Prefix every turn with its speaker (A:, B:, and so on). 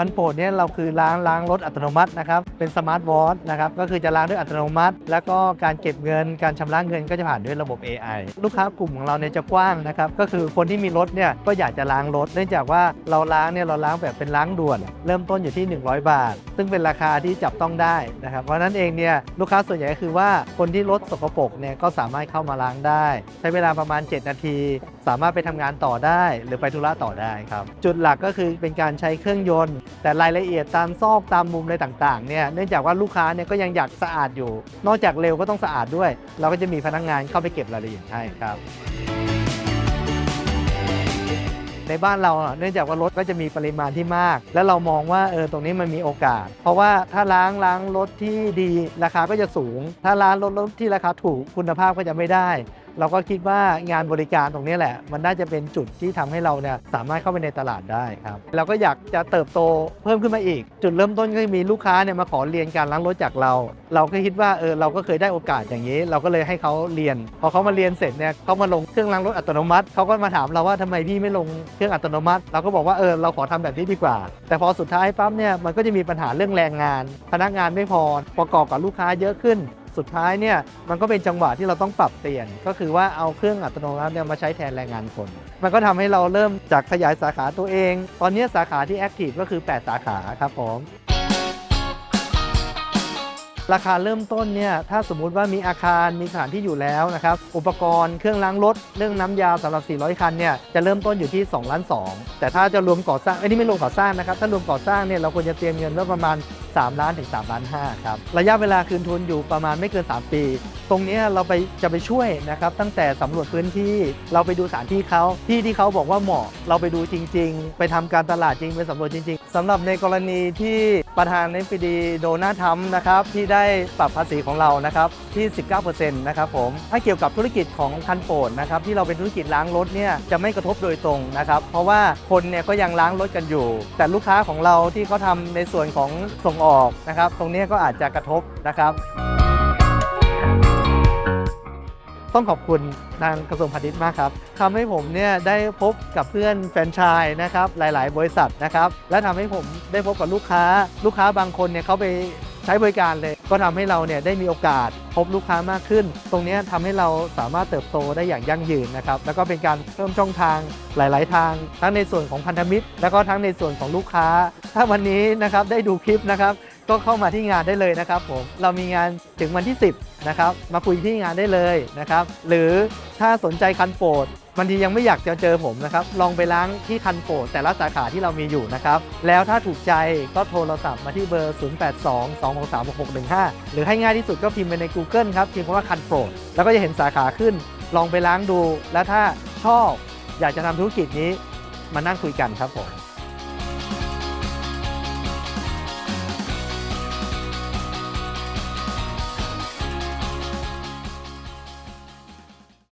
A: คันโปรดเนี่ยเราคือล้างล้างรถอัตโนมัตินะครับ เป็นสมาร์ทวอทนะครับ ก็คือจะล้างด้วยอัตโนมัติ แล้วก็การเก็บเงิน การชำระเงินก็จะผ่านด้วยระบบ AI ลูกค้ากลุ่มของเราเนี่ยจะกว้างนะครับ ก็คือคนที่มีรถเนี่ยก็อยากจะล้างรถ เนื่องจากว่าเราล้างเนี่ยเราล้างแบบเป็นล้างด่วน เริ่มต้นอยู่ที่ 100 บาท ซึ่งเป็นราคาที่จับต้องได้นะครับ เพราะนั้นเองเนี่ยลูกค้าส่วนใหญ่ก็คือว่าคนที่รถสกปรกเนี่ยก็สามารถเข้ามาล้างได้ ใช้เวลาประมาณ 7 นาที สามารถไปทำงานต่อได้ หรือไปธุระต่อได้ครับ จุดหลักก็คือเป็นการใช้เครื่องยนต์แต่รายละเอียดตามซอกตามมุมอะไรต่างๆเนี่ยเนื่องจากว่าลูกค้าเนี่ยก็ยังอยากสะอาดอยู่ นอกจากเร็วก็ต้องสะอาดด้วย เราก็จะมีพนักงานเข้าไปเก็บรายละเอียดให้ครับ ในบ้านเราอะเนื่องจากว่ารถก็จะมีปริมาณที่มาก แล้วเรามองว่าเออตรงนี้มันมีโอกาส เพราะว่าถ้าล้างล้างรถที่ดีราคาก็จะสูง ถ้าล้างรถรถที่ราคาถูกคุณภาพก็จะไม่ได้ เราก็คิดว่างานบริการตรงนี้แหละ มันน่าจะเป็นจุดที่ทำให้เราเนี่ยสามารถเข้าไปในตลาดได้ครับเราก็อยากจะเติบโตเพิ่มขึ้นมาอีก จุดเริ่มต้นก็มีลูกค้าเนี่ยมาขอเรียนการล้างรถจากเรา เราก็คิดว่าเออเราก็เคยได้โอกาสอย่างนี้ เราก็เลยให้เขาเรียน พอเขามาเรียนเสร็จเนี่ยเขามาลงเครื่องล้างรถอัตโนมัติเขาก็มาถามเราว่าทำไมพี่ไม่ลงเครื่องอัตโนมัติ เราก็บอกว่าเออเราขอทำแบบนี้ดีกว่า แต่พอสุดท้ายปั๊บเนี่ยมันก็จะมีปัญหาเรื่องแรงงาน พนักงานไม่พอประกอบกับลูกค้าเยอะขึ้น สุดท้ายเนี่ยมันก็เป็นจังหวะที่เราต้องปรับเปลี่ยน ก็คือว่าเอาเครื่องอัตโนมัติเนี่ยมาใช้แทนแรงงานคน มันก็ทำให้เราเริ่มจากขยายสาขาตัวเอง ตอนนี้สาขาที่แอคทีฟก็คือ 8 สาขาครับผมราคาเริ่มต้นเนี่ยถ้าสมมุติว่ามีอาคารมีสถานที่อยู่แล้วนะครับ อุปกรณ์เครื่องล้างรถเรื่องน้ำยาสำหรับ 400 คันเนี่ยจะเริ่มต้นอยู่ที่2ล้าน2แต่ถ้าจะรวมก่อสร้างอ้นี่ไม่รวมก่อสร้างนะครับ ถ้ารวมก่อสร้างเนี่ยเราควรจะเตรียมเงินไว้ประมาณ 3 ล้านถึง3ล้าน5ครับระยะเวลาคืนทุนอยู่ประมาณไม่เกิน 3 ปี ตรงนี้เราไปจะไปช่วยนะครับตั้งแต่สำรวจพื้นที่เราไปดูสถานที่เขาที่ที่เขาบอกว่าเหมาะ เราไปดูจริง ๆ ไปทำการตลาดจริงไปสำรวจจริง ๆสำหรับในกรณีที่ประธานในปีดีโดนัททำนะครับที่ได้ปรับภาษีของเรานะครับที่ 19%นะครับผมถ้าเกี่ยวกับธุรกิจของคันโปรดนะครับที่เราเป็นธุรกิจล้างรถเนี่ยจะไม่กระทบโดยตรงนะครับเพราะว่าคนเนี่ยก็ยังล้างรถกันอยู่ แต่ลูกค้าของเราที่เขาทำในส่วนของส่งออกนะครับ ตรงนี้ก็อาจจะกระทบนะครับ ต้องขอบคุณทางกระทรวงพาณิชย์มากครับทำให้ผมเนี่ยได้พบกับเพื่อนแฟรนไชส์นะครับ หลาย ๆ บริษัทนะครับ และทำให้ผมได้พบกับลูกค้า ลูกค้าบางคนเนี่ยเขาไปใช้บริการเลย ก็ทำให้เราเนี่ยได้มีโอกาสพบลูกค้ามากขึ้น ตรงนี้ยทำให้เราสามารถเติบโตได้อย่างยั่งยืนนะครับ แล้วก็เป็นการเพิ่มช่องทางหลาย ๆ ทาง ทั้งในส่วนของพันธมิตร แล้วก็ทั้งในส่วนของลูกค้า ถ้าวันนี้นะครับได้ดูคลิปนะครับ ก็เข้ามาที่งานได้เลยนะครับผมเรามีงานถึงวันที่ 10นะครับมาคุยที่งานได้เลยนะครับ หรือถ้าสนใจคันโปรดบางทียังไม่อยากจะเจอผมนะครับ ลองไปล้างที่คันโปรดแต่ละสาขาที่เรามีอยู่นะครับ แล้วถ้าถูกใจก็โทรศัพท์มาที่เบอร์ 0822636615 หรือให้ง่ายที่สุดก็พิมพ์ไปใน Google ครับพิมพ์คำว่าคันโปรดแล้วก็จะเห็นสาขาขึ้น ลองไปล้างดู แล้วถ้าชอบอยากจะทำธุรกิจนี้มานั่งคุยกันครับผม